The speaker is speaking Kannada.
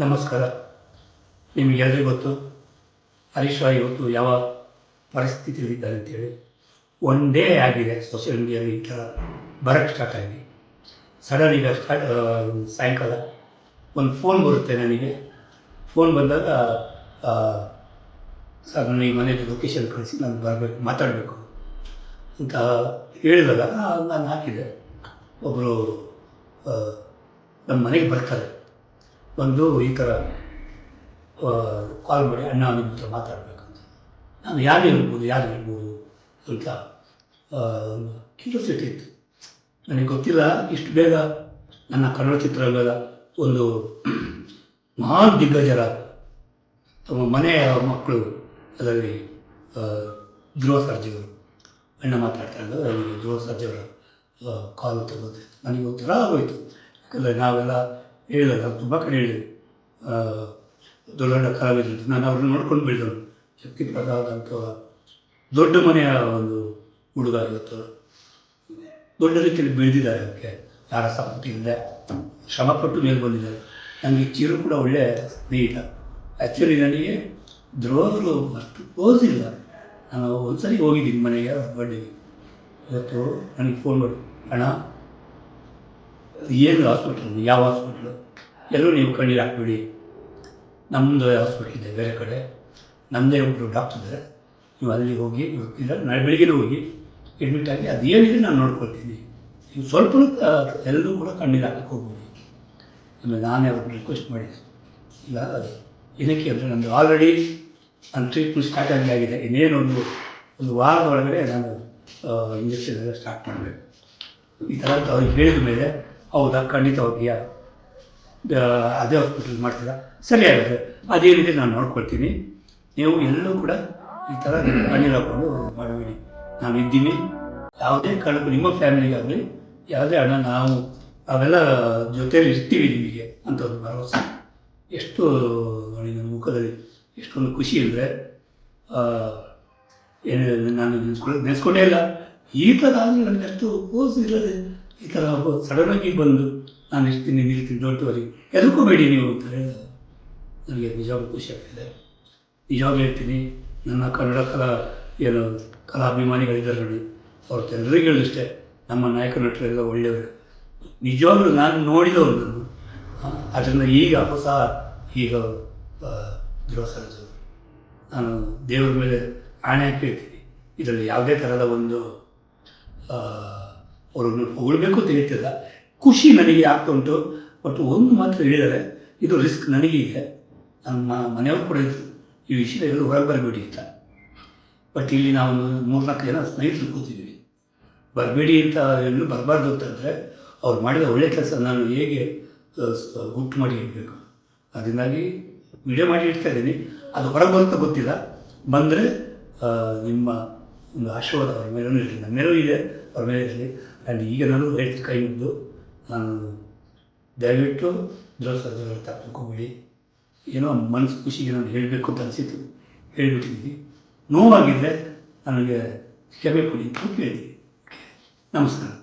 ನಮಸ್ಕಾರ. ನಿಮಗೆಲ್ಲರಿಗೂ ಗೊತ್ತು, ಹರೀಶ್ ರಾಯ್ ಇವತ್ತು ಯಾವ ಪರಿಸ್ಥಿತಿಯಲ್ಲಿದ್ದಾರೆ ಅಂತೇಳಿ. ಒನ್ ಡೇ ಆಗಿದೆ ಸೋಷಿಯಲ್ ಮೀಡಿಯಾದಲ್ಲಿ ಈ ಥರ ಬರೋಕ್ಕೆ ಸ್ಟಾರ್ಟ್ ಆಗಿ ಸಡನ್ ಈಗ ಸ್ಟಾರ್ಟ್ ಸಾಯಂಕಾಲ ಒಂದು ಫೋನ್ ಬರುತ್ತೆ ನನಗೆ. ಫೋನ್ ಬಂದಾಗ ಸರ್, ನನಗೆ ಮನೇಲಿ ಲೊಕೇಶನ್ ಕಳಿಸಿ, ನಾನು ಬರಬೇಕು, ಮಾತಾಡಬೇಕು ಅಂತ ಹೇಳಿದಾಗ ನಾನು ಹಾಕಿದೆ. ಒಬ್ಬರು ನಮ್ಮ ಮನೆಗೆ ಬರ್ತಾರೆ. ಬಂದು ಈ ಥರ ಕಾಲ್ ಮಾಡಿ ಅಣ್ಣ ನಿಮ್ಮ ಹತ್ರ ಮಾತಾಡಬೇಕಂತ. ನಾನು ಯಾರು ಹೇಳ್ಬೋದು ಯಾರು ಹೇಳ್ಬೋದು ಅಂತ ಕ್ಯೂರಿಯಾಸಿಟಿ ಇತ್ತು. ನನಗೆ ಗೊತ್ತಿಲ್ಲ, ಇಷ್ಟು ಬೇಗ ನನ್ನ ಕನ್ನಡ ಚಿತ್ರರಂಗದ ಒಂದು ಮಹಾನ್ ದಿಗ್ಗಜರ ತಮ್ಮ ಮನೆಯ ಮಕ್ಕಳು ಅದರಲ್ಲಿ ಧ್ರುವ ಸರ್ಜಿಯವರು ಅಣ್ಣ ಮಾತಾಡ್ತಾ ಇದ್ದಾರೆ, ಅವರಿಗೆ ಧ್ರುವ ಸರ್ಜಿಯವರ ಕಾಲು ನನಗೆ ಒಂಥರ ಆಗೋಯ್ತು. ಯಾಕಂದರೆ ನಾವೆಲ್ಲ ಹೇಳಿದಾಗ ತುಂಬ ಕಡೆ ಹೇಳಿದೆ. ದೊಡ್ಡ ಕಲಾವಿದರು ನಾನು ಅವ್ರನ್ನ ನೋಡ್ಕೊಂಡು ಬೆಳೆದವನು. ಶಕ್ತಿ ಪ್ರಸಾದ್ ದೊಡ್ಡ ಮನೆಯ ಒಂದು ಹುಡುಗ ಇವತ್ತು. ದೊಡ್ಡ ರೀತಿಯಲ್ಲಿ ಬೆಳೆದಿದ್ದಾರೆ ಅದಕ್ಕೆ. ಯಾರ ಸಪೋರ್ಟಿಂದ ಶ್ರಮಪಟ್ಟು ಮೇಲೆ ಬಂದಿದ್ದಾರೆ. ನನಗೆ ಚಿರು ಕೂಡ ಒಳ್ಳೆಯ ಸ್ನೇಹಿತ ಆ್ಯಕ್ಚುಲಿ ನನಗೆ ಧ್ರುವರು ಅಷ್ಟು ಓದಿಲ್ಲ. ನಾನು ಒಂದ್ಸರಿ ಹೋಗಿದ್ದೀನಿ ಮನೆಗೆ ಬಡ್ಡಿಗೆ ಇವತ್ತು ನನಗೆ ಫೋನ್ ಮಾಡಿ. ಅಣ್ಣ ಏನು ಹಾಸ್ಪಿಟ್ಲ್ ಯಾವ ಹಾಸ್ಪಿಟ್ಲು ಎಲ್ಲರೂ ನೀವು ಕಣ್ಣೀರು ಹಾಕ್ಬೇಡಿ. ನಮ್ಮದು ಹಾಸ್ಪಿಟ್ಲ್ ಇದೆ, ಬೇರೆ ಕಡೆ. ನಮ್ಮದೇ ಒಬ್ಬರು ಡಾಕ್ಟರ್ ಇದ್ದಾರೆ ನೀವು ಅಲ್ಲಿ ಹೋಗಿ ಇಲ್ಲ, ನಾಳೆ ಬೆಳಿಗ್ಗೆ ಹೋಗಿ ಅಡ್ಮಿಟ್ ಆಗಿ ಅದು ಏನಿದೆ ನಾನು ನೋಡ್ಕೊಳ್ತೀನಿ. ನೀವು ಸ್ವಲ್ಪ ಎಲ್ಲರೂ ಕೂಡ ಕಣ್ಣೀರು ಹಾಕಕ್ಕೆ ಹೋಗ್ಬೋದು ಆಮೇಲೆ ನಾನೇ ಅವ್ರಿಗೆ ರಿಕ್ವೆಸ್ಟ್ ಮಾಡಿ. ಇಲ್ಲ ಅದು ಏನಕ್ಕೆ ಅಂದರೆ ನಂದು ಆಲ್ರೆಡಿ ನನ್ನ ಟ್ರೀಟ್ಮೆಂಟ್ ಸ್ಟಾರ್ಟ್ ಆಗಿ ಆಗಿದೆ. ಇನ್ನೇನು ಒಂದು ಒಂದು ವಾರದ ಒಳಗಡೆ ನಾನು ಇಂಜೆಕ್ಷನ್ ಎಲ್ಲ ಸ್ಟಾರ್ಟ್ ಮಾಡಬೇಕು. ಈ ಥರ ಅವ್ರಿಗೆ ಹೇಳಿದ ಮೇಲೆ ಹೌದಾ? ಖಂಡಿತ ಹೋಗಿಯಾ ಅದೇ ಹಾಸ್ಪಿಟಲ್ ಮಾಡ್ತೀರಾ? ಸರಿ ಆಗುತ್ತೆ ಅದೇನಿದೆ ನಾನು ನೋಡ್ಕೊಳ್ತೀನಿ. ನೀವು ಎಲ್ಲೂ ಕೂಡ ಈ ಥರ ಕಣ್ಣೀರು ಹಾಕೊಂಡು ಮಾಡಬೇಡಿ ನಾನು ಇದ್ದೀನಿ. ಯಾವುದೇ ಕಾರಣಕ್ಕೂ ನಿಮ್ಮ ಫ್ಯಾಮಿಲಿಗಾಗಲಿ, ಯಾವುದೇ ಹಣ ನಾವು, ಅವೆಲ್ಲ ಜೊತೆಯಲ್ಲಿ ಇರ್ತೀವಿ ನಿಮಗೆ ಅಂತ ಒಂದು ಭರವಸೆ. ಎಷ್ಟು ನೋಡಿ ನನ್ನ ಮುಖದಲ್ಲಿ ಎಷ್ಟೊಂದು ಖುಷಿ ಅಂದರೆ ಏನು ನಾನು ನೆನೆಸ್ಕೊಳ್ಳೋ ನೆನೆಸ್ಕೊಂಡೇ ಇಲ್ಲ. ಈ ಥರ ಆದರೆ ನನಗೆ ಅಷ್ಟು ಓಸ್ ಇಲ್ಲದೆ ಈ ಥರ ಸಡನ್ನಾಗಿ ಬಂದು ನಾನು ಇರ್ತೀನಿ ನಿಲ್ತೀನಿ ಎದಕ್ಕೂ ಬೇಡಿ ನೀವು ಅಂತ ಹೇಳಿದಾಗ ನನಗೆ ನಿಜವಾಗ್ಲೂ ಖುಷಿ ಆಗ್ತಿದೆ. ನಿಜವಾಗ್ಲೂ ಹೇಳ್ತೀನಿ, ನನ್ನ ಕನ್ನಡ ಕಲಾ ಏನು ಕಲಾಭಿಮಾನಿಗಳಿದ್ದಾರೆ ನೋಡಿ ಅವ್ರ ಎಲ್ಲರಿಗೂ ಹೇಳಿದಷ್ಟೇ ನಮ್ಮ ನಾಯಕ ನಟರೆಲ್ಲ ಒಳ್ಳೆಯವರು. ನಿಜವಾಗ್ಲೂ ನಾನು ನೋಡಿದವರು ನಾನು ಅದರಿಂದ ಈಗ ಹೊಸ ಈಗ ಗೃಹ ಸರ್ಜು ನಾನು ದೇವರ ಮೇಲೆ ಆಣೆ ಹಾಕಿರ್ತೀನಿ ಇದರಲ್ಲಿ ಯಾವುದೇ ಥರದ ಒಂದು ಅವ್ರನ್ನು ಹೊಗಳಬೇಕು ಅಂತ ಖುಷಿ ನನಗೆ ಆಗ್ತಾ ಉಂಟು. ಬಟ್ ಒಂದು ಮಾತ್ರ ಹೇಳಿದರೆ ಇದು ರಿಸ್ಕ್ ನನಗೆ ಇದೆ. ನಮ್ಮ ಮನೆಯವರು ಕೂಡ ಈ ವಿಷಯ ಎಲ್ಲರೂ ಹೊರಗೆ ಬರಬೇಡಿ ಅಂತ. ಬಟ್ ಇಲ್ಲಿ ನಾವು ಮೂರ್ನಾಲ್ಕು ಜನ ಸ್ನೇಹಿತರು ಕೂತಿದ್ದೀವಿ. ಬರಬೇಡಿ ಅಂತ ಹೇಳಿ ಬರಬಾರ್ದು ಅಂತಂದರೆ ಅವ್ರು ಮಾಡಿದ ಒಳ್ಳೆಯ ಕೆಲಸ ನಾನು ಹೇಗೆ ಉಂಟು ಮಾಡಿ ಇಡಬೇಕು. ಅದರಿಂದಾಗಿ ವಿಡಿಯೋ ಮಾಡಿ ಇಡ್ತಾ ಇದ್ದೀನಿ. ಅದು ಹೊರಗೆ ಬರುತ್ತಾ ಗೊತ್ತಿಲ್ಲ. ಬಂದರೆ ನಿಮ್ಮ ಒಂದು ಆಶೀರ್ವಾದ ಅವ್ರ ಮೇಲೂ ಇರಲಿ. ನಮ್ಮ ಮೇಲೂ ಇದೆ, ಅವ್ರ ಮೇಲೆ ಇರಲಿ. ಆ್ಯಂಡ್ ಈಗ ನಾನು ಹೇಳ್ತೀನಿ ಕೈ ಮುಗಿದು ನಾನು ದಯವಿಟ್ಟು ದ್ರೋಸರ್ಜರ ತಪ್ಪಿಕೋಬೇಡಿ ಏನೋ ಮನಸ್ಸು ಖುಷಿಗೆ ನಾನು ಹೇಳಬೇಕು ಅಂತ ಅನಿಸಿತು ಹೇಳಿಬಿಟ್ಟಿದ್ದೀನಿ. ನೋವಾಗಿದ್ದರೆ ನನಗೆ ಕ್ಷಮೆ ಕೊಡಿ ಅಂತ ಕೇಳಿದ್ದೀನಿ. ನಮಸ್ಕಾರ.